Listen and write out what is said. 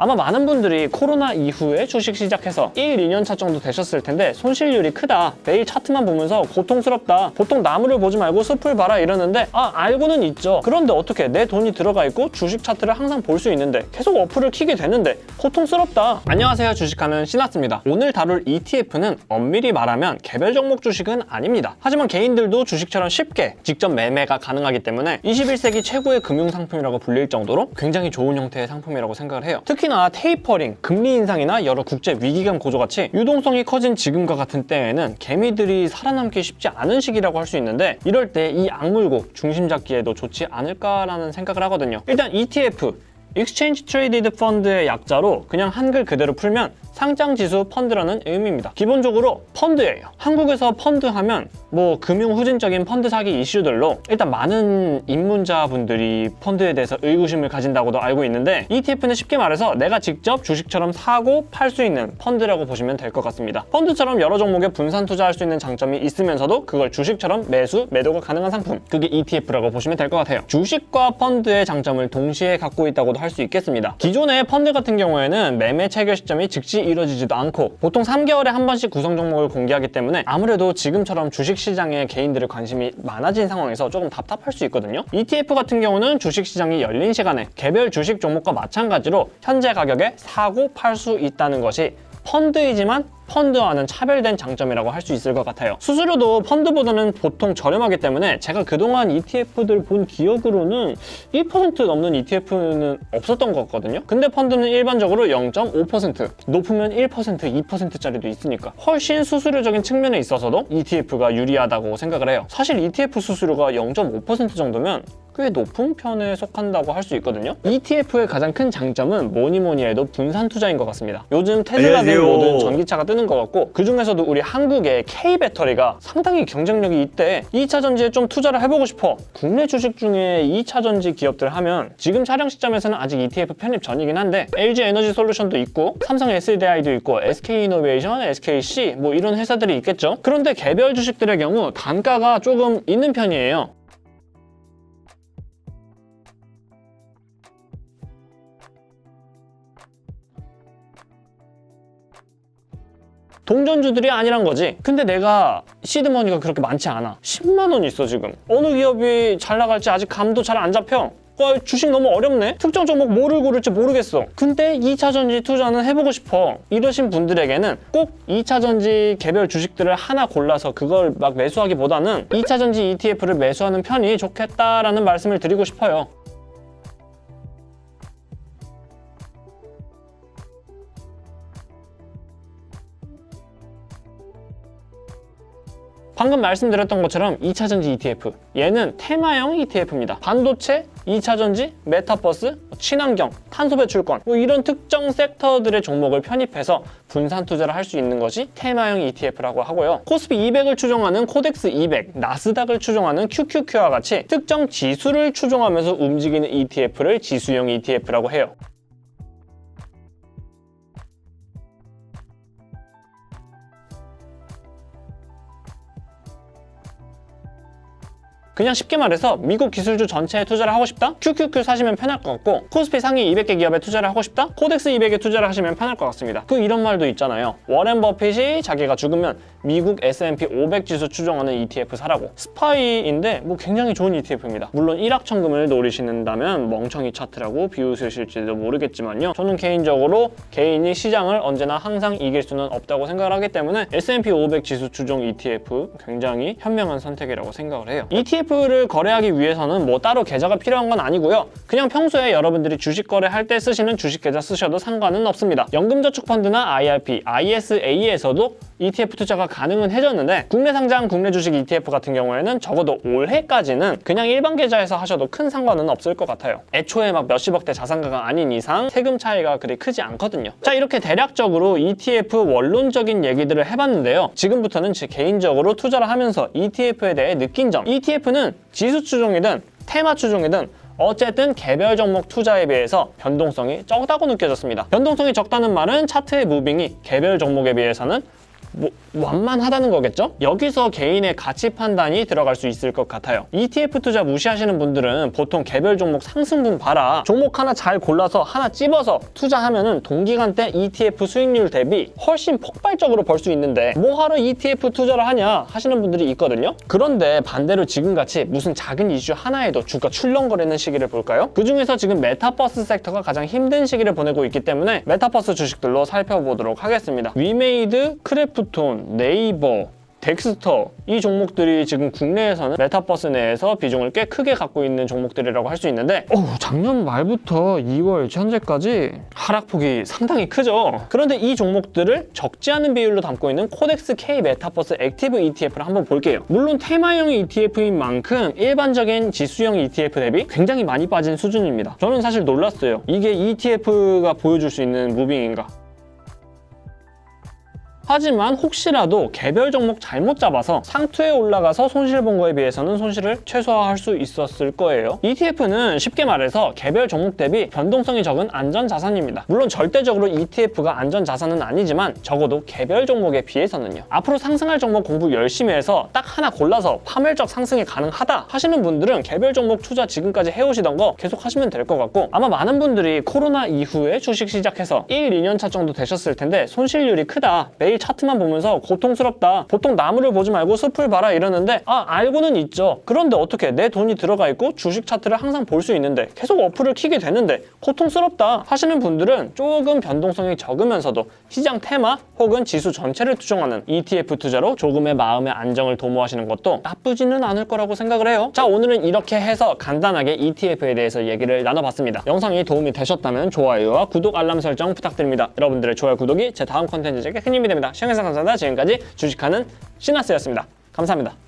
아마 많은 분들이 코로나 이후에 주식 시작해서 1, 2년 차 정도 되셨을 텐데 손실률이 크다. 매일 차트만 보면서 고통스럽다. 보통 나무를 보지 말고 숲을 봐라 이러는데 아 알고는 있죠. 그런데 어떻게 내 돈이 들어가 있고 주식 차트를 항상 볼 수 있는데 계속 어플을 키게 되는데 고통스럽다. 안녕하세요. 주식하는 신하스입니다. 오늘 다룰 ETF는 엄밀히 말하면 개별 종목 주식은 아닙니다. 하지만 개인들도 주식처럼 쉽게 직접 매매가 가능하기 때문에 21세기 최고의 금융 상품이라고 불릴 정도로 굉장히 좋은 형태의 상품이라고 생각을 해요. 특히 나 테이퍼링, 금리 인상이나 여러 국제 위기감 고조 같이 유동성이 커진 지금과 같은 때에는 개미들이 살아남기 쉽지 않은 시기라고 할 수 있는데 이럴 때 이 악물고 중심 잡기에도 좋지 않을까라는 생각을 하거든요. 일단 ETF Exchange Traded Fund의 약자로 그냥 한글 그대로 풀면 상장지수 펀드라는 의미입니다. 기본적으로 펀드예요. 한국에서 펀드 하면 뭐 금융 후진적인 펀드 사기 이슈들로 일단 많은 입문자분들이 펀드에 대해서 의구심을 가진다고도 알고 있는데 ETF는 쉽게 말해서 내가 직접 주식처럼 사고 팔 수 있는 펀드라고 보시면 될 것 같습니다. 펀드처럼 여러 종목에 분산 투자할 수 있는 장점이 있으면서도 그걸 주식처럼 매수, 매도가 가능한 상품. 그게 ETF라고 보시면 될 것 같아요. 주식과 펀드의 장점을 동시에 갖고 있다고도 할 수 있겠습니다. 기존의 펀드 같은 경우에는 매매 체결 시점이 즉시 이루어지지도 않고 보통 3개월에 한 번씩 구성 종목을 공개하기 때문에 아무래도 지금처럼 주식 시장에 개인들의 관심이 많아진 상황에서 조금 답답할 수 있거든요. ETF 같은 경우는 주식 시장이 열린 시간에 개별 주식 종목과 마찬가지로 현재 가격에 사고 팔 수 있다는 것이 펀드이지만 펀드와는 차별된 장점이라고 할 수 있을 것 같아요. 수수료도 펀드보다는 보통 저렴하기 때문에 제가 그동안 ETF들 본 기억으로는 1% 넘는 ETF는 없었던 것 같거든요. 근데 펀드는 일반적으로 0.5% 높으면 1% 2%짜리도 있으니까 훨씬 수수료적인 측면에 있어서도 ETF가 유리하다고 생각을 해요. 사실 ETF 수수료가 0.5% 정도면 꽤 높은 편에 속한다고 할 수 있거든요. ETF의 가장 큰 장점은 뭐니 뭐니 해도 분산 투자인 것 같습니다. 요즘 테슬라 등. 모든 전기차가 뜨는 것 같고 그 중에서도 우리 한국의 K 배터리가 상당히 경쟁력이 있대. 2차 전지에 좀 투자를 해보고 싶어. 국내 주식 중에 2차 전지 기업들 하면 지금 촬영 시점에서는 아직 ETF 편입 전이긴 한데 LG 에너지 솔루션도 있고 삼성 SDI도 있고 SK 이노베이션, SKC 뭐 이런 회사들이 있겠죠. 그런데 개별 주식들의 경우 단가가 조금 있는 편이에요. 동전주들이 아니란 거지. 근데 내가 시드머니가 그렇게 많지 않아. 10만 원 있어 지금. 어느 기업이 잘 나갈지 아직 감도 잘 안 잡혀. 와, 주식 너무 어렵네? 특정 종목 뭐를 고를지 모르겠어. 근데 2차 전지 투자는 해보고 싶어. 이러신 분들에게는 꼭 2차 전지 개별 주식들을 하나 골라서 그걸 막 매수하기보다는 2차 전지 ETF를 매수하는 편이 좋겠다라는 말씀을 드리고 싶어요. 방금 말씀드렸던 것처럼 2차 전지 ETF 얘는 테마형 ETF입니다. 반도체, 2차 전지, 메타버스, 친환경, 탄소 배출권 뭐 이런 특정 섹터들의 종목을 편입해서 분산 투자를 할 수 있는 것이 테마형 ETF라고 하고요. 코스피 200을 추종하는 코덱스 200, 나스닥을 추종하는 QQQ와 같이 특정 지수를 추종하면서 움직이는 ETF를 지수형 ETF라고 해요. 그냥 쉽게 말해서 미국 기술주 전체에 투자를 하고 싶다? QQQ 사시면 편할 것 같고 코스피 상위 200개 기업에 투자를 하고 싶다? 코덱스 200에 투자를 하시면 편할 것 같습니다. 그 이런 말도 있잖아요. 워렌 버핏이 자기가 죽으면 미국 S&P 500 지수 추종하는 ETF 사라고. 스파이인데 뭐 굉장히 좋은 ETF입니다. 물론 일확천금을 노리신다면 멍청이 차트라고 비웃으실지도 모르겠지만요. 저는 개인적으로 개인이 시장을 언제나 항상 이길 수는 없다고 생각을 하기 때문에 S&P 500 지수 추종 ETF 굉장히 현명한 선택이라고 생각을 해요. ETF 를 거래하기 위해서는 뭐 따로 계좌가 필요한 건 아니고요. 그냥 평소에 여러분들이 주식 거래할 때 쓰시는 주식 계좌 쓰셔도 상관은 없습니다. 연금저축펀드나 IRP, ISA에서도 ETF 투자가 가능은 해졌는데 국내 상장 국내 주식 ETF 같은 경우에는 적어도 올해까지는 그냥 일반 계좌에서 하셔도 큰 상관은 없을 것 같아요. 애초에 막 몇십억대 자산가가 아닌 이상 세금 차이가 그리 크지 않거든요. 자 이렇게 대략적으로 ETF 원론적인 얘기들을 해봤는데요. 지금부터는 제 개인적으로 투자를 하면서 ETF에 대해 느낀 점. ETF는 지수 추종이든 테마 추종이든 어쨌든 개별 종목 투자에 비해서 변동성이 적다고 느껴졌습니다. 변동성이 적다는 말은 차트의 무빙이 개별 종목에 비해서는 뭐 완만하다는 거겠죠? 여기서 개인의 가치 판단이 들어갈 수 있을 것 같아요. ETF 투자 무시하시는 분들은 보통 개별 종목 상승분 봐라. 종목 하나 잘 골라서 하나 찝어서 투자하면은 동기간 때 ETF 수익률 대비 훨씬 폭발적으로 벌 수 있는데 뭐하러 ETF 투자를 하냐 하시는 분들이 있거든요. 그런데 반대로 지금같이 무슨 작은 이슈 하나에도 주가 출렁거리는 시기를 볼까요? 그 중에서 지금 메타버스 섹터가 가장 힘든 시기를 보내고 있기 때문에 메타버스 주식들로 살펴보도록 하겠습니다. 위메이드, 크래프 톤, 네이버, 덱스터 이 종목들이 지금 국내에서는 메타버스 내에서 비중을 꽤 크게 갖고 있는 종목들이라고 할 수 있는데 어우, 작년 말부터 2월 현재까지 하락폭이 상당히 크죠. 그런데 이 종목들을 적지 않은 비율로 담고 있는 코덱스 K 메타버스 액티브 ETF를 한번 볼게요. 물론 테마형 ETF인 만큼 일반적인 지수형 ETF 대비 굉장히 많이 빠진 수준입니다. 저는 사실 놀랐어요. 이게 ETF가 보여줄 수 있는 무빙인가 하지만 혹시라도 개별 종목 잘못 잡아서 상투에 올라가서 손실 본 거에 비해서는 손실을 최소화할 수 있었을 거예요. ETF는 쉽게 말해서 개별 종목 대비 변동성이 적은 안전 자산입니다. 물론 절대적으로 ETF가 안전 자산은 아니지만 적어도 개별 종목에 비해서는요. 앞으로 상승할 종목 공부 열심히 해서 딱 하나 골라서 파멸적 상승이 가능하다 하시는 분들은 개별 종목 투자 지금까지 해오시던 거 계속 하시면 될 것 같고 아마 많은 분들이 코로나 이후에 주식 시작해서 1, 2년 차 정도 되셨을 텐데 손실률이 크다. 매일 차트만 보면서 고통스럽다. 보통 나무를 보지 말고 숲을 봐라 이러는데 아 알고는 있죠. 그런데 어떻게 내 돈이 들어가 있고 주식 차트를 항상 볼 수 있는데 계속 어플을 키게 되는데 고통스럽다 하시는 분들은 조금 변동성이 적으면서도 시장 테마 혹은 지수 전체를 투정하는 ETF 투자로 조금의 마음의 안정을 도모하시는 것도 나쁘지는 않을 거라고 생각을 해요. 자 오늘은 이렇게 해서 간단하게 ETF에 대해서 얘기를 나눠봤습니다. 영상이 도움이 되셨다면 좋아요와 구독 알람 설정 부탁드립니다. 여러분들의 좋아요 구독이 제 다음 컨텐츠에 큰 힘이 됩니다. 시청해주셔서 감사합니다. 지금까지 주식하는 시나스였습니다. 감사합니다.